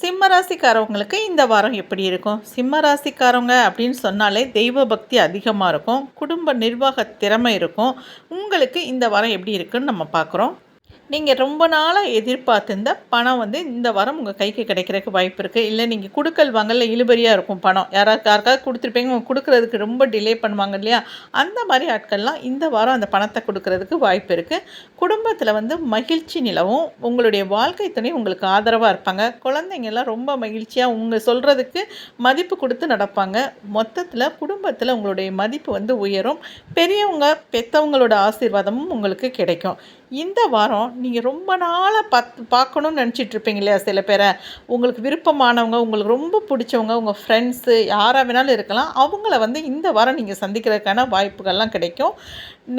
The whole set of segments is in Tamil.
சிம்ம ராசிக்காரவங்களுக்கு இந்த வாரம் எப்படி இருக்கும்? சிம்ம ராசிக்காரவங்க அப்படின்னு சொன்னாலே தெய்வ பக்தி அதிகமாக இருக்கும். குடும்ப நிர்வாக திறமை இருக்கும். உங்களுக்கு இந்த வாரம் எப்படி இருக்குன்னு நம்ம பார்க்குறோம். நீங்கள் ரொம்ப நாளாக எதிர்பார்த்துருந்த பணம் வந்து இந்த வாரம் உங்கள் கைக்கு கிடைக்கிறதுக்கு வாய்ப்பு இருக்குது இல்லை நீங்கள் கொடுக்கல் வாங்கல இழுபறியாக இருக்கும் பணம். யாராவது யாருக்காவது கொடுத்துருப்பீங்க உங்கள் கொடுக்குறதுக்கு ரொம்ப டிலே பண்ணுவாங்க இல்லையா? அந்த மாதிரி ஆட்கள்லாம் இந்த வாரம் அந்த பணத்தை கொடுக்கறதுக்கு வாய்ப்பு இருக்குது குடும்பத்தில் வந்து மகிழ்ச்சி நிலவும். உங்களுடைய வாழ்க்கை துணை உங்களுக்கு ஆதரவாக இருப்பாங்க. குழந்தைங்கள்லாம் ரொம்ப மகிழ்ச்சியாக உங்கள் சொல்கிறதுக்கு மதிப்பு கொடுத்து நடப்பாங்க. மொத்தத்தில் குடும்பத்தில் உங்களுடைய மதிப்பு வந்து உயரும். பெரியவங்க பெற்றவங்களோட ஆசீர்வாதமும் உங்களுக்கு கிடைக்கும். இந்த வாரம் நீங்கள் ரொம்ப நாளாக பார்த்து பார்க்கணுன்னு நினச்சிட்ருப்பீங்க இல்லையா சில பேரை? உங்களுக்கு விருப்பமானவங்க உங்களுக்கு ரொம்ப பிடிச்சவங்க உங்கள் ஃப்ரெண்ட்ஸு யாராக வேணாலும் இருக்கலாம். அவங்கள வந்து இந்த வாரம் நீங்கள் சந்திக்கிறதுக்கான வாய்ப்புகள்லாம் கிடைக்கும்.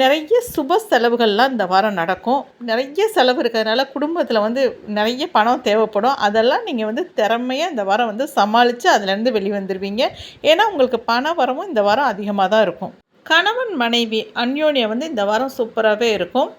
நிறைய சுப செலவுகள்லாம் இந்த வாரம் நடக்கும். நிறைய செலவு இருக்கிறதுனால குடும்பத்தில் வந்து நிறைய பணம் தேவைப்படும். அதெல்லாம் நீங்கள் வந்து திறமையாக இந்த வாரம் வந்து சமாளித்து அதுலேருந்து வெளிவந்துடுவீங்க ஏன்னா உங்களுக்கு பண வரமும் இந்த வாரம் அதிகமாக தான் இருக்கும். கணவன் மனைவி அந்யோன்யம் வந்து இந்த வாரம் சூப்பராகவே இருக்கும்.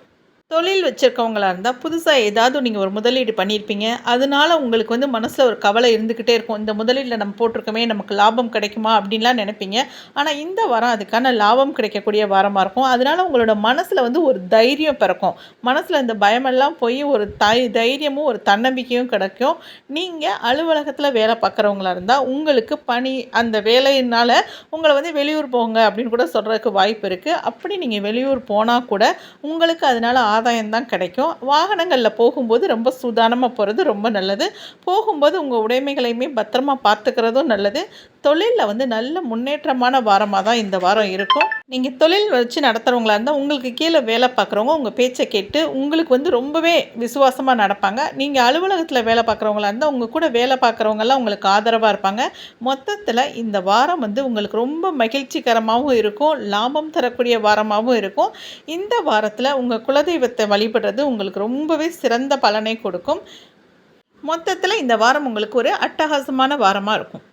தொழில் வச்சுருக்கவங்களா இருந்தால் புதுசாக ஏதாவது நீங்கள் ஒரு முதலீடு பண்ணியிருப்பீங்க. அதனால உங்களுக்கு வந்து மனசில் ஒரு கவலை இருந்துக்கிட்டே இருக்கும். இந்த முதலீடில் நம்ம போட்டிருக்கோமே நமக்கு லாபம் கிடைக்குமா அப்படின்லாம் நினைப்பீங்க. ஆனால் இந்த வாரம் அதுக்கான லாபம் கிடைக்கக்கூடிய வாரமாக இருக்கும். அதனால் உங்களோட மனசில் வந்து ஒரு தைரியம் பிறக்கும். மனசில் இந்த பயமெல்லாம் போய் ஒரு தை தைரியமும் ஒரு தன்னம்பிக்கையும் கிடைக்கும். நீங்கள் அலுவலகத்தில் வேலை பார்க்குறவங்களா இருந்தால் உங்களுக்கு பணி அந்த வேலையினால் உங்களை வந்து வெளியூர் போங்க அப்படின்னு கூட சொல்கிறதுக்கு வாய்ப்பு இருக்குது அப்படி நீங்கள் வெளியூர் போனால் கூட உங்களுக்கு அதனால் ஆதாயம் தான் கிடைக்கும். வாகனங்களில் போகும்போது ரொம்ப சூதானமாக போகிறது ரொம்ப நல்லது. போகும்போது உங்கள் உடைமைகளையுமே பத்திரமா பார்த்துக்கிறதும் நல்லது. தொழிலில் வந்து நல்ல முன்னேற்றமான வாரமாக தான் இந்த வாரம் இருக்கும். நீங்கள் தொழில் வச்சு நடத்துகிறவங்களா இருந்தால் உங்களுக்கு கீழே வேலை பார்க்குறவங்க உங்கள் பேச்சை கேட்டு உங்களுக்கு வந்து ரொம்பவே விசுவாசமாக நடப்பாங்க. நீங்கள் அலுவலகத்தில் வேலை பார்க்குறவங்களா இருந்தால் உங்கள் கூட வேலை பார்க்குறவங்கெல்லாம் உங்களுக்கு ஆதரவாக இருப்பாங்க. மொத்தத்தில் இந்த வாரம் வந்து உங்களுக்கு ரொம்ப மகிழ்ச்சிகரமாகவும் இருக்கும். லாபம் தரக்கூடிய வாரமாகவும் இருக்கும். இந்த வாரத்தில் உங்கள் குலதெய்வத்தை வழிபடுறது உங்களுக்கு ரொம்பவே சிறந்த பலனை கொடுக்கும். மொத்தத்தில் இந்த வாரம் உங்களுக்கு ஒரு அட்டகாசமான வாரமாக இருக்கும்.